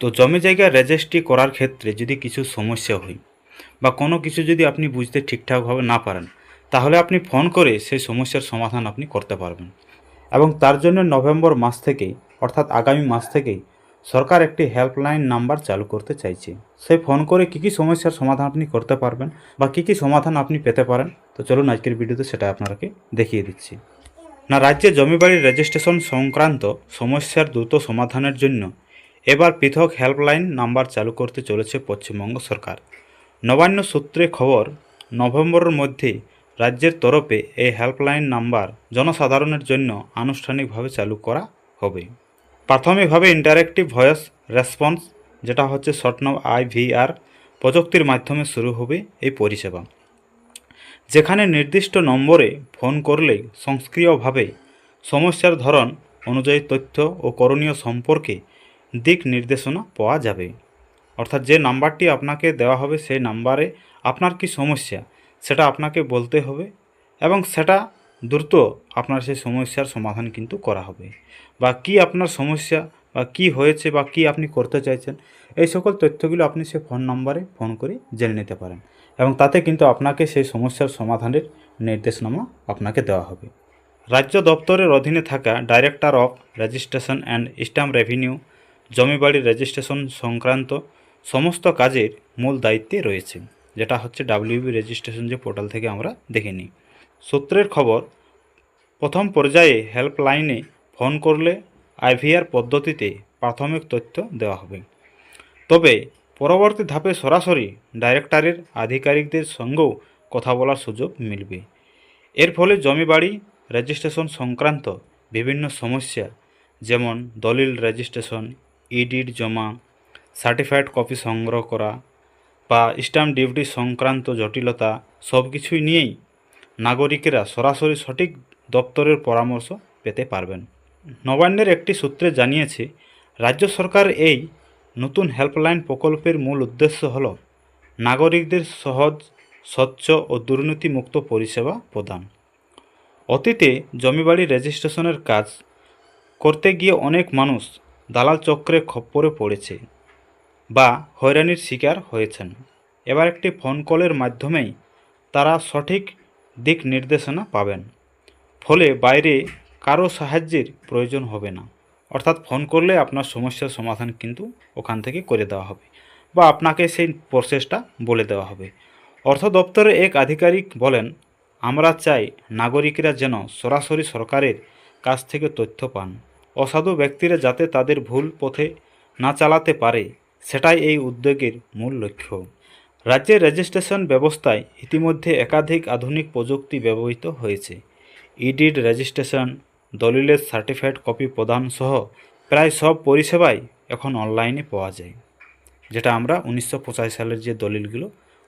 তো জমি জায়গা রেজিস্ট্রি করার ক্ষেত্রে যদি কিছু সমস্যা হয় বা কোনো কিছু যদি আপনি বুঝতে ঠিকঠাকভাবে না পারেন, তাহলে আপনি ফোন করে সেই সমস্যার সমাধান আপনি করতে পারবেন। এবং তার জন্য নভেম্বর মাস থেকেই অর্থাৎ আগামী মাস থেকেই সরকার একটি হেল্পলাইন নাম্বার চালু করতে চাইছে। সেই ফোন করে কী কী সমস্যার সমাধান আপনি করতে পারবেন বা কী কী সমাধান আপনি পেতে পারেন, তো চলুন আজকের ভিডিওতে সেটা আপনাকে দেখিয়ে দিচ্ছি। না, রাজ্যে জমিবাড়ির রেজিস্ট্রেশন সংক্রান্ত সমস্যার দ্রুত সমাধানের জন্য এবার পৃথক হেল্পলাইন নাম্বার চালু করতে চলেছে পশ্চিমবঙ্গ সরকার। নবান্ন সূত্রে খবর, নভেম্বরের মধ্যে রাজ্যের তরফে এই হেল্পলাইন নাম্বার জনসাধারণের জন্য আনুষ্ঠানিকভাবে চালু করা হবে। প্রাথমিকভাবে ইন্টারেক্টিভ ভয়েস রেসপন্স যেটা হচ্ছে শর্ট নাম আইভিআর প্রযুক্তির মাধ্যমে শুরু হবে এই পরিষেবা। যেখানে নির্দিষ্ট নম্বরে ফোন করলে সংস্ক্রিয়ভাবে সমস্যার ধরন অনুযায়ী তথ্য ও করণীয় সম্পর্কে দিক নির্দেশনা পাওয়া যাবে। অর্থাৎ যে নাম্বারটি আপনাকে দেওয়া হবে সেই নাম্বারে আপনার কি সমস্যা, সেটা আপনাকে বলতে হবে এবং সেটা দ্রুত আপনার সেই সমস্যার সমাধান কিন্তু করা হবে। বা কি আপনার সমস্যা, বা কি হয়েছে, বা কি আপনি করতে চাইছেন, এই সকল তথ্যগুলো আপনি সেই ফোন নম্বরে ফোন করে জেনে নিতে পারেন এবং তাতে কিন্তু আপনাকে সেই সমস্যার সমাধানের নির্দেশনামা আপনাকে দেওয়া হবে। রাজ্য দপ্তরের অধীনে থাকা director of registration and stamp revenue জমিবাড়ির registration সংক্রান্ত সমস্ত কাজের মূল দায়িত্বে রয়েছে, যেটা হচ্ছে ডাব্লিউবি রেজিস্ট্রেশন যে পোর্টাল থেকে আমরা দেখে নিই। সূত্রের খবর, প্রথম পর্যায়ে হেল্পলাইনে ফোন করলে আইভিআর পদ্ধতিতে প্রাথমিক তথ্য দেওয়া হবে। তবে পরবর্তী ধাপে সরাসরি ডাইরেক্টরের আধিকারিকদের সঙ্গেও কথা বলার সুযোগ মিলবে। এর ফলে জমি বাড়ি রেজিস্ট্রেশন সংক্রান্ত বিভিন্ন সমস্যা, যেমন দলিল রেজিস্ট্রেশন ইডিড জমা, সার্টিফাইড কপি সংগ্রহ করা বা স্ট্যাম্প ডিউটি সংক্রান্ত জটিলতা সব কিছুই নিয়েই নাগরিকেরা সরাসরি সঠিক দপ্তরের পরামর্শ পেতে পারবেন। নবান্নের একটি সূত্রে জানিয়েছে, রাজ্য সরকার এই নতুন হেল্পলাইন প্রকল্পের মূল উদ্দেশ্য হল নাগরিকদের সহজ, স্বচ্ছ ও দুর্নীতিমুক্ত পরিষেবা প্রদান। অতীতে জমিবাড়ি রেজিস্ট্রেশনের কাজ করতে গিয়ে অনেক মানুষ দালাল চক্রে খপ্পরে পড়েছে বা হয়রানির শিকার হয়েছেন। এবার একটি ফোন কলের মাধ্যমেই তারা সঠিক দিক নির্দেশনা পাবেন। ফলে বাইরে কারও সাহায্যের প্রয়োজন হবে না। অর্থাৎ ফোন করলে আপনার সমস্যার সমাধান কিন্তু ওখান থেকে করে দেওয়া হবে বা আপনাকে সেই প্রসেসটা বলে দেওয়া হবে। অর্থ দপ্তরের এক আধিকারিক বলেন, আমরা চাই নাগরিকরা যেন সরাসরি সরকারের কাছ থেকে তথ্য পান। অসাধু ব্যক্তিরা যাতে তাদের ভুল পথে না চালাতে পারে, সেটাই এই উদ্যোগের মূল লক্ষ্য। রাজ্যের রেজিস্ট্রেশন ব্যবস্থায় ইতিমধ্যে একাধিক আধুনিক প্রযুক্তি ব্যবহৃত হয়েছে। ইডিড রেজিস্ট্রেশন, দলিলের সার্টিফাইড কপি প্রদান সহ প্রায় সব পরিষেবাই এখন অনলাইনে পাওয়া যায়, যেটা আমরা উনিশশো পঁচাশি সালের যে দলিলগুলো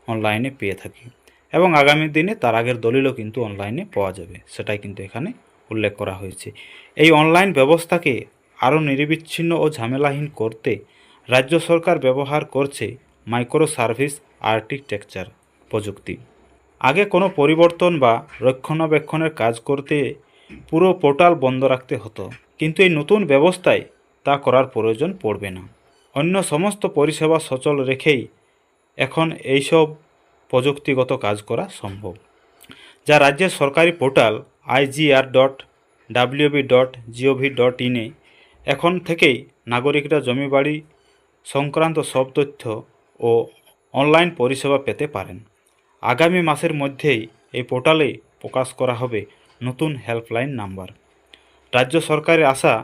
অনলাইনে পেয়ে থাকি। এবং আগামী দিনে তার আগের দলিলও কিন্তু অনলাইনে পাওয়া যাবে, সেটাই কিন্তু এখানে উল্লেখ করা হয়েছে। এই অনলাইন ব্যবস্থাকে আরও নিরবিচ্ছিন্ন ও ঝামেলাহীন করতে রাজ্য সরকার ব্যবহার করছে মাইক্রো সার্ভিস আর্কিটেকচার প্রযুক্তি। আগে কোনো পরিবর্তন বা রক্ষণাবেক্ষণের কাজ করতে পুরো পোর্টাল বন্ধ রাখতে হতো, কিন্তু এই নতুন ব্যবস্থায় তা করার প্রয়োজন পড়বে না। অন্য সমস্ত পরিষেবা সচল রেখেই এখন এইসব প্রযুক্তিগত কাজ করা সম্ভব, যা রাজ্যের সরকারি portal IGR dot WB dot GOV dot ইনে এখন থেকেই নাগরিকরা জমি বাড়ি সংক্রান্ত সব তথ্য ও অনলাইন পরিষেবা পেতে পারেন। আগামী মাসের মধ্যেই এই পোর্টালে প্রকাশ করা হবে নতুন হেল্পলাইন নাম্বার। রাজ্য সরকারের আশা,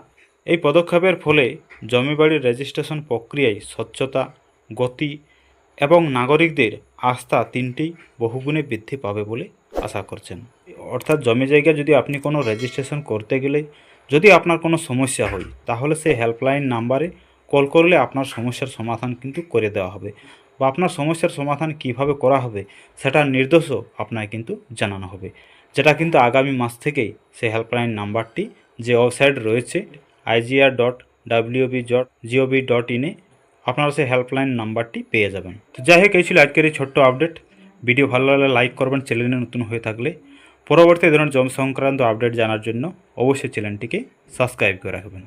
এই পদক্ষেপের ফলে জমিবাড়ির রেজিস্ট্রেশন প্রক্রিয়ায় স্বচ্ছতা, গতি এবং নাগরিকদের আস্থা তিনটি বহুগুণে বৃদ্ধি পাবে বলে আশা করছেন। অর্থাৎ জমি জায়গা যদি আপনি কোনো রেজিস্ট্রেশন করতে গেলে যদি আপনার কোনো সমস্যা হয়, তাহলে সেই হেল্পলাইন নাম্বারে কল করলে আপনার সমস্যার সমাধান কিন্তু করে দেওয়া হবে। বা আপনার সমস্যার সমাধান কীভাবে করা হবে, সেটার নির্দেশও আপনাকে কিন্তু জানানো হবে। যেটা কিন্তু আগামী মাস থেকেই সেই হেল্পলাইন নাম্বারটি যে ওয়েবসাইট রয়েছে IGR dot WB dot GOV dot ইনে আপনারা সেই হেল্পলাইন নাম্বারটি পেয়ে যাবেন। তো যাই হোক, এই ছিল আজকের এই ছোট্ট আপডেট ভিডিও ভালো লাগলে লাইক করবেন চ্যানেলে নতুন হয়ে থাকলে পরবর্তী ধরনের জমি সংক্রান্ত আপডেট জানার জন্য অবশ্যই চ্যানেলটিকে সাবস্ক্রাইব করে রাখবেন।